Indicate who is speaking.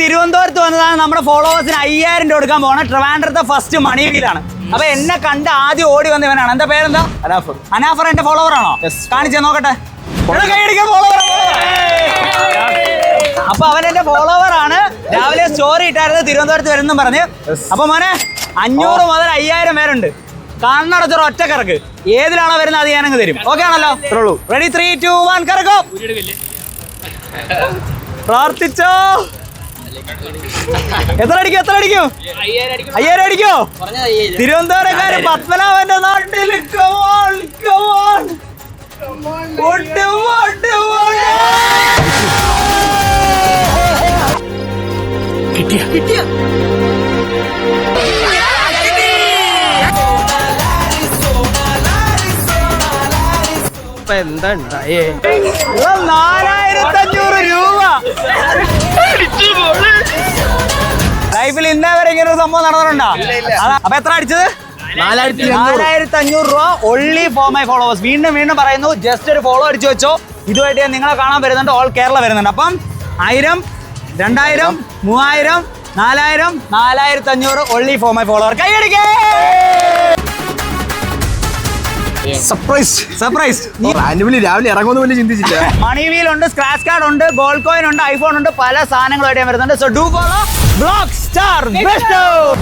Speaker 1: തിരുവനന്തപുരത്ത് വന്നതാണ് നമ്മുടെ ഫോളോവേഴ്സിന് അയ്യായിരം രൂപ കൊടുക്കാൻ പോകണം ട്രിവാൻഡ്രത്തെ ഫസ്റ്റ് മണി വീലാണ് അപ്പൊ എന്നെ കണ്ട് ആദ്യം ഓടി വന്നവനാണ് എന്താ പേരെന്താ?
Speaker 2: അനാഫർ.
Speaker 1: അനാഫർ എന്റെ ഫോളോവർ ആണോ? കാണിച്ച നോക്കട്ടെ. അപ്പൊ അവൻ എന്റെ ഫോളോവർ ആണ്. രാവിലെ സ്റ്റോറി ഇട്ടായിരുന്നു തിരുവനന്തപുരത്ത് വരുന്നു പറഞ്ഞ്. അപ്പൊ മോനെ അഞ്ഞൂറ് മുതൽ അയ്യായിരം പേരുണ്ട്. കണ്ണടച്ചൊരു ഒറ്റ കറക്ക് ഏതിലാണോ വരുന്നത് അത് ഞാനങ്ങ് തരും. ഓക്കെ ആണല്ലോ?
Speaker 2: ഉള്ളൂ.
Speaker 1: റെഡി ത്രീ ടു വൺ കറക്കോ പ്രാർത്ഥിച്ചോ. എത്ര അടിക്കും എത്ര അടിക്കും? അയ്യായിരം അടിക്കോ? തിരുവനന്തപുരക്കാര് പത്മനാഭന്റെ നാട്ടിൽ. Out, out.
Speaker 2: ഇപ്പൊ എന്താ ഉണ്ടായേ?
Speaker 1: നാലായിരത്തി അഞ്ഞൂറ് രൂപ. ലൈഫിൽ ഇന്നേ വരെ ഇങ്ങനെ ഒരു സംഭവം നടന്നിട്ടുണ്ടോ? അപ്പൊ എത്ര അടിച്ചത്?
Speaker 2: നാലായിരത്തി
Speaker 1: അഞ്ഞൂറ് രൂപ ഒള്ളി ഫോർ മൈ ഫോളോവേഴ്സ് വീണ്ടും വീണ്ടും പറയുന്നു ജസ്റ്റ് ഒരു ഫോളോ അടിച്ചു വെച്ചോ. ഇതുമായിട്ട് ഞാൻ നിങ്ങളെ കാണാൻ വരുന്നുണ്ട്. ഓൾ കേരള വരുന്നുണ്ട്. അപ്പം ആയിരം രണ്ടായിരം മൂവായിരം നാലായിരം നാലായിരത്തി അഞ്ഞൂറ് ഒള്ളി ഫോർ മൈ ഫോളോവർ കൈയടിക്കേ
Speaker 2: സർപ്രൈസ്
Speaker 1: സർപ്രൈസ്
Speaker 2: ആനുവലി രാവിലെ ഇറങ്ങുമെന്ന് പോലും ചിന്തിച്ചില്ല.
Speaker 1: മണി വീൽ ഉണ്ട് സ്ക്രാച്ച് കാർഡ് ഉണ്ട് ഗോൾഡ് കോയിൻ ഉണ്ട് ഐഫോൺ ഉണ്ട് പല സാധനങ്ങളായിട്ട് ഞാൻ വരുന്നുണ്ട്. So do follow Blockstar Beto!